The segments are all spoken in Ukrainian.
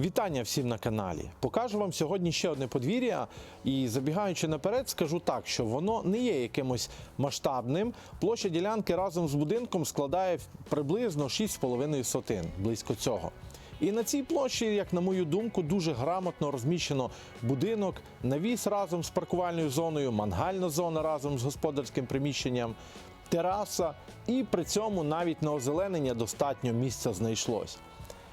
Вітання всім на каналі. Покажу вам сьогодні ще одне подвір'я. І забігаючи наперед, скажу так, що воно не є якимось масштабним. Площа ділянки разом з будинком складає приблизно 6,5 сотин, близько цього. І на цій площі, як на мою думку, дуже грамотно розміщено будинок, навіс разом з паркувальною зоною, мангальна зона разом з господарським приміщенням, тераса, і при цьому навіть на озеленення достатньо місця знайшлось.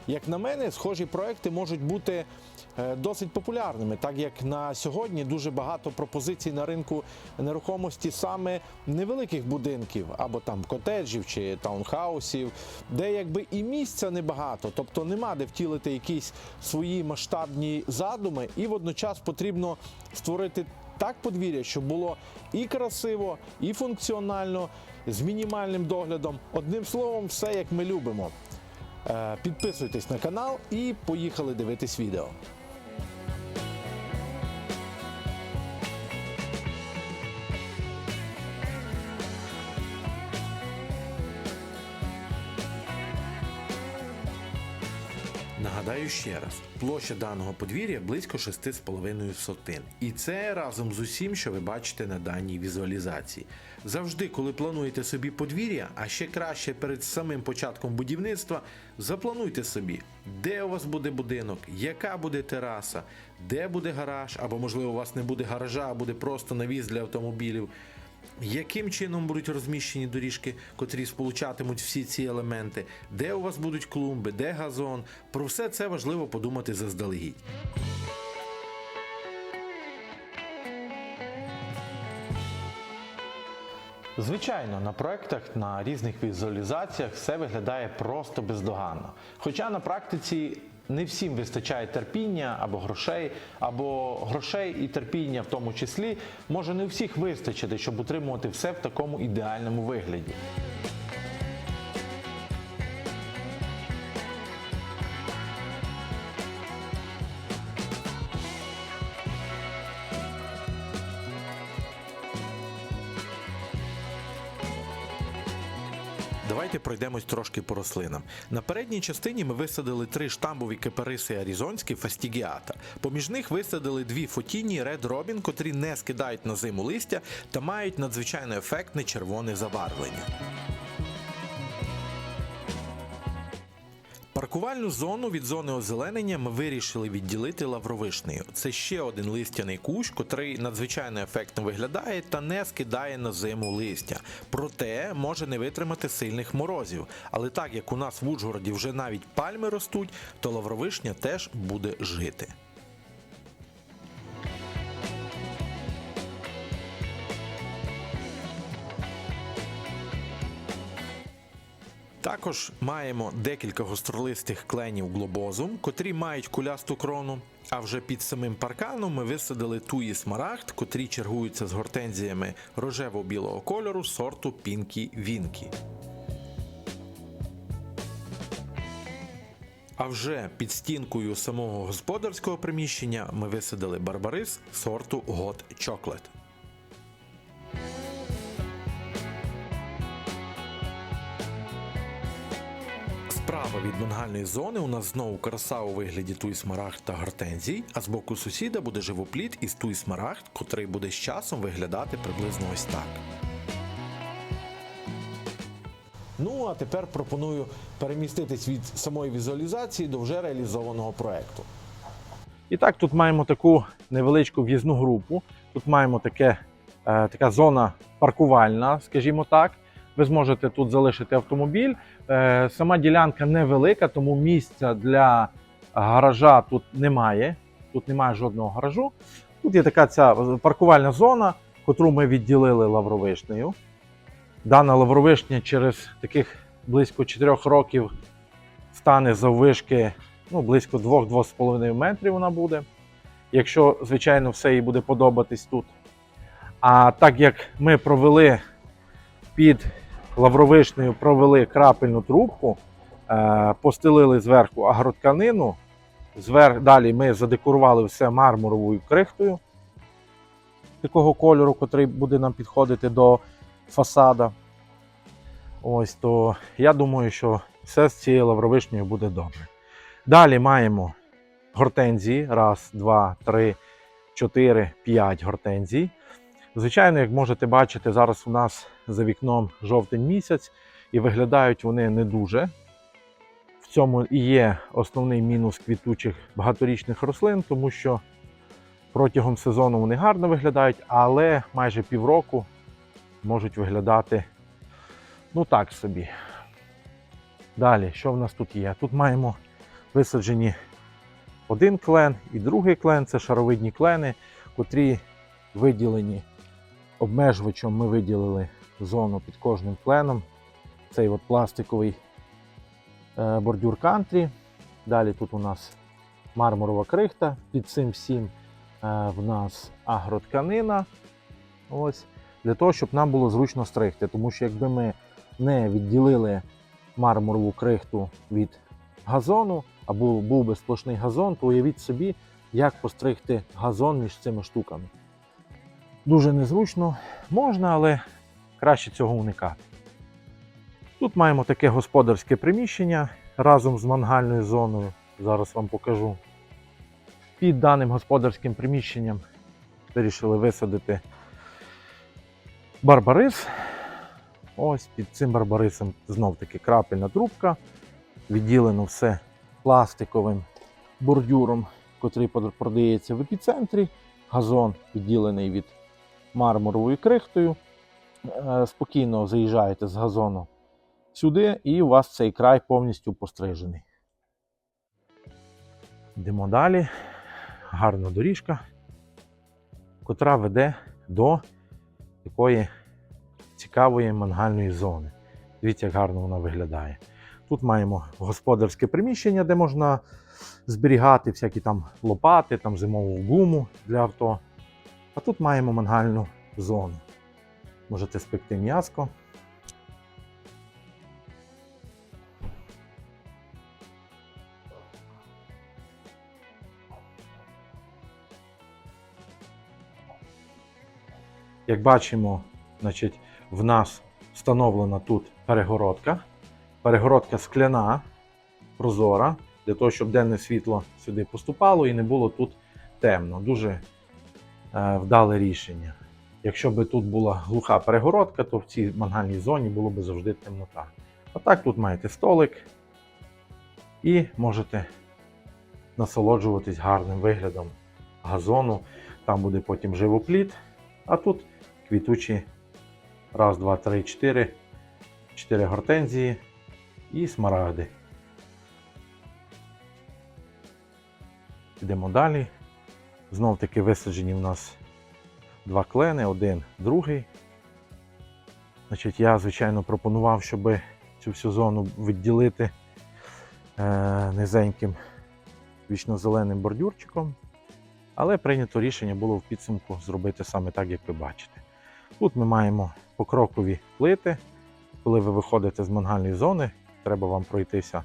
Як на мене, схожі проекти можуть бути е, досить популярними, так як на сьогодні дуже багато пропозицій на ринку нерухомості саме невеликих будинків або там котеджів чи таунхаусів, де якби і місця небагато, тобто нема де втілити якісь свої масштабні задуми, і водночас потрібно створити так подвір'я, щоб було і красиво, і функціонально, з мінімальним доглядом. Одним словом, все як ми любимо. Е, Підписуйтесь на канал і поїхали дивитись відео. Нагадаю ще раз, площа даного подвір'я близько 6,5 сотин. І це разом з усім, що ви бачите на даній візуалізації. Завжди, коли плануєте собі подвір'я, а ще краще перед самим початком будівництва, заплануйте собі, де у вас буде будинок, яка буде тераса, де буде гараж, або можливо у вас не буде гаража, а буде просто навіс для автомобілів. Яким чином будуть розміщені доріжки, котрі сполучатимуть всі ці елементи, де у вас будуть клумби, де газон? Про все це важливо подумати заздалегідь. Звичайно, на проектах на різних візуалізаціях все виглядає просто бездоганно. Хоча на практиці не всім вистачає терпіння або грошей, або грошей і терпіння в тому числі може не всіх вистачити, щоб утримувати все в такому ідеальному вигляді. Пройдемось трошки по рослинам. На передній частині ми висадили три штамбові кипариси арізонські фастігіата. Поміж них висадили дві фотіні Red Robin, котрі не скидають на зиму листя та мають надзвичайно ефектне червоне забарвлення. Паркувальну зону від зони озеленення ми вирішили відділити лавровишнею. Це ще один листяний кущ, котрий надзвичайно ефектно виглядає та не скидає на зиму листя. Проте може не витримати сильних морозів. Але так як у нас в Ужгороді вже навіть пальми ростуть, то лавровишня теж буде жити. Також маємо декілька гостролистих кленів глобозум, котрі мають кулясту крону. А вже під самим парканом ми висадили туї смарагд, котрі чергуються з гортензіями рожево-білого кольору сорту Пінкі Вінкі. А вже під стінкою самого господарського приміщення ми висадили барбарис сорту Hot Chocolate. Справа від мангальної зони у нас знову краса у вигляді туй смарагд та гортензій, а з боку сусіда буде живопліт із туй смарагд, котрий буде з часом виглядати приблизно ось так. Ну а тепер пропоную переміститись від самої візуалізації до вже реалізованого проекту. І так, тут маємо таку невеличку в'їзну групу. Тут маємо таке, е, така зона паркувальна, скажімо так. Ви зможете тут залишити автомобіль. Е, Сама ділянка невелика, тому місця для гаража тут немає. Тут немає жодного гаражу. Тут є така ця паркувальна зона, котру ми відділили лавровишнею. Дана лавровишня через таких близько 4 років стане заввишки ну, близько 2-2,5 метрів вона буде. Якщо, звичайно, все їй буде подобатись тут. А так як ми провели під лавровишнею провели крапельну трубку, е, постелили зверху агротканину. Далі ми задекорували все мармуровою крихтою такого кольору, котрий буде нам підходити до фасада. Ось то я думаю, що все з цією лавровишнею буде добре. Далі маємо гортензії. Раз, два, три, чотири, п'ять гортензій. Звичайно, як можете бачити, зараз у нас за вікном жовтень місяць, і виглядають вони не дуже. В цьому і є основний мінус квітучих багаторічних рослин, тому що протягом сезону вони гарно виглядають, але майже півроку можуть виглядати ну так собі. Далі, що в нас тут є? Тут маємо висаджені один клен і другий клен це шаровидні клени, котрі виділені обмежувачем. Ми виділили зону під кожним кленом. Цей от пластиковий е, бордюр кантрі. Далі тут у нас мармурова крихта. Під цим всім е, в нас агротканина. Ось. Для того, щоб нам було зручно стригти. Тому що якби ми не відділили мармурову крихту від газону, або був би сплошний газон, то уявіть собі, як постригти газон між цими штуками. Дуже незручно, можна, але краще цього уникати. Тут маємо таке господарське приміщення разом з мангальною зоною. Зараз вам покажу. Під даним господарським приміщенням вирішили висадити барбарис. Ось під цим барбарисом знов таки крапельна трубка. Відділено все пластиковим бордюром, котрий продається в епіцентрі. Газон відділений від мармуровою крихтою. Е, Спокійно заїжджаєте з газону сюди, і у вас цей край повністю пострижений. Йдемо далі. Гарна доріжка, котра веде до такої цікавої мангальної зони. Дивіться, як гарно вона виглядає. Тут маємо господарське приміщення, де можна зберігати всякі там лопати, там зимову гуму для авто. А тут маємо мангальну зону. Можете спекти м'яско. Як бачимо, значить, в нас встановлена тут перегородка. Перегородка скляна, прозора, для того, щоб денне світло сюди поступало і не було тут темно. Дуже вдале рішення. Якщо б тут була глуха перегородка, то в цій мангальній зоні було б завжди темнота. А так тут маєте столик і можете насолоджуватись гарним виглядом газону. Там буде потім живопліт, а тут квітучі раз, два, три, чотири, чотири гортензії і смарагди. Йдемо далі. Знов таки висаджені в нас два клени, один, другий. Значить, я, звичайно, пропонував, щоб цю всю зону відділити е, низеньким вічно-зеленим бордюрчиком. Але прийнято рішення було в підсумку зробити саме так, як ви бачите. Тут ми маємо покрокові плити. Коли ви виходите з мангальної зони, треба вам пройтися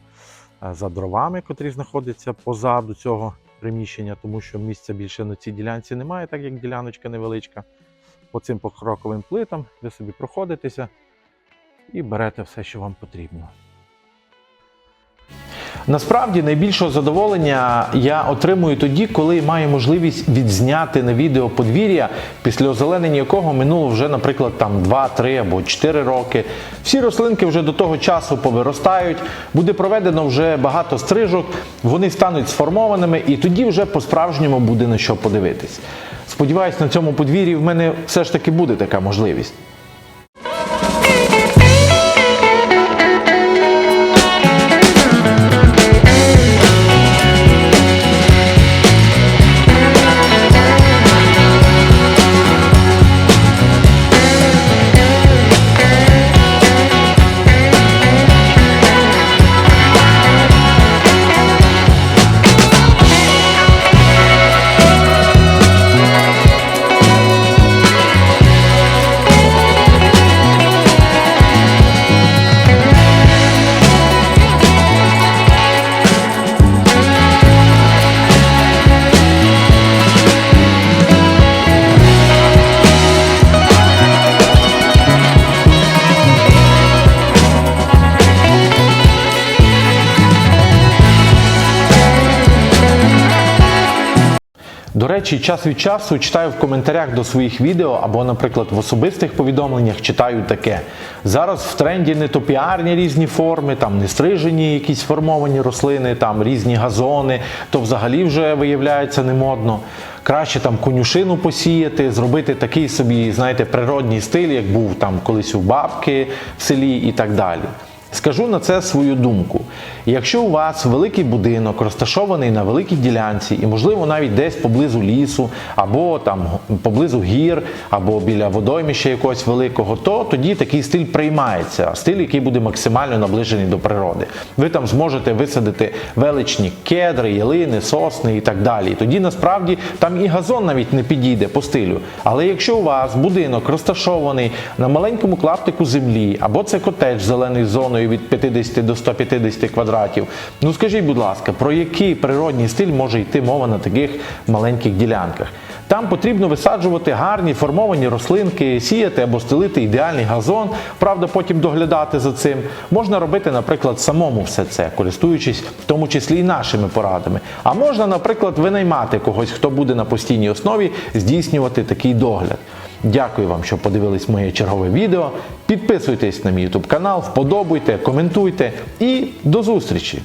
е, за дровами, котрі знаходяться позаду цього приміщення, тому що місця більше на цій ділянці немає, так як діляночка невеличка. По цим покроковим плитам ви собі проходитеся і берете все, що вам потрібно. Насправді найбільшого задоволення я отримую тоді, коли маю можливість відзняти на відео подвір'я, після озеленення якого минуло вже, наприклад, там 2, 3 або 4 роки. Всі рослинки вже до того часу повиростають, буде проведено вже багато стрижок, вони стануть сформованими, і тоді вже по-справжньому буде на що подивитись. Сподіваюсь, на цьому подвір'ї в мене все ж таки буде така можливість. Речі, час від часу читаю в коментарях до своїх відео або, наприклад, в особистих повідомленнях читаю таке. Зараз в тренді не то піарні різні форми, там не стрижені якісь формовані рослини, там різні газони, то взагалі вже виявляється не модно. Краще там конюшину посіяти, зробити такий собі, знаєте, природній стиль, як був там колись у бабки в селі і так далі. Скажу на це свою думку. Якщо у вас великий будинок розташований на великій ділянці, і можливо навіть десь поблизу лісу, або там поблизу гір, або біля водоймища якогось великого, то тоді такий стиль приймається, стиль, який буде максимально наближений до природи. Ви там зможете висадити величні кедри, ялини, сосни і так далі. Тоді насправді там і газон навіть не підійде по стилю. Але якщо у вас будинок розташований на маленькому клаптику землі, або це котедж з зеленою зоною від 50 до 150 квадратів, ну скажіть, будь ласка, про який природній стиль може йти мова на таких маленьких ділянках? Там потрібно висаджувати гарні формовані рослинки, сіяти або стелити ідеальний газон, правда, потім доглядати за цим. Можна робити, наприклад, самому все це, користуючись в тому числі і нашими порадами. А можна, наприклад, винаймати когось, хто буде на постійній основі здійснювати такий догляд. Дякую вам, що подивились моє чергове відео. Підписуйтесь на мій YouTube канал, вподобуйте, коментуйте і до зустрічі!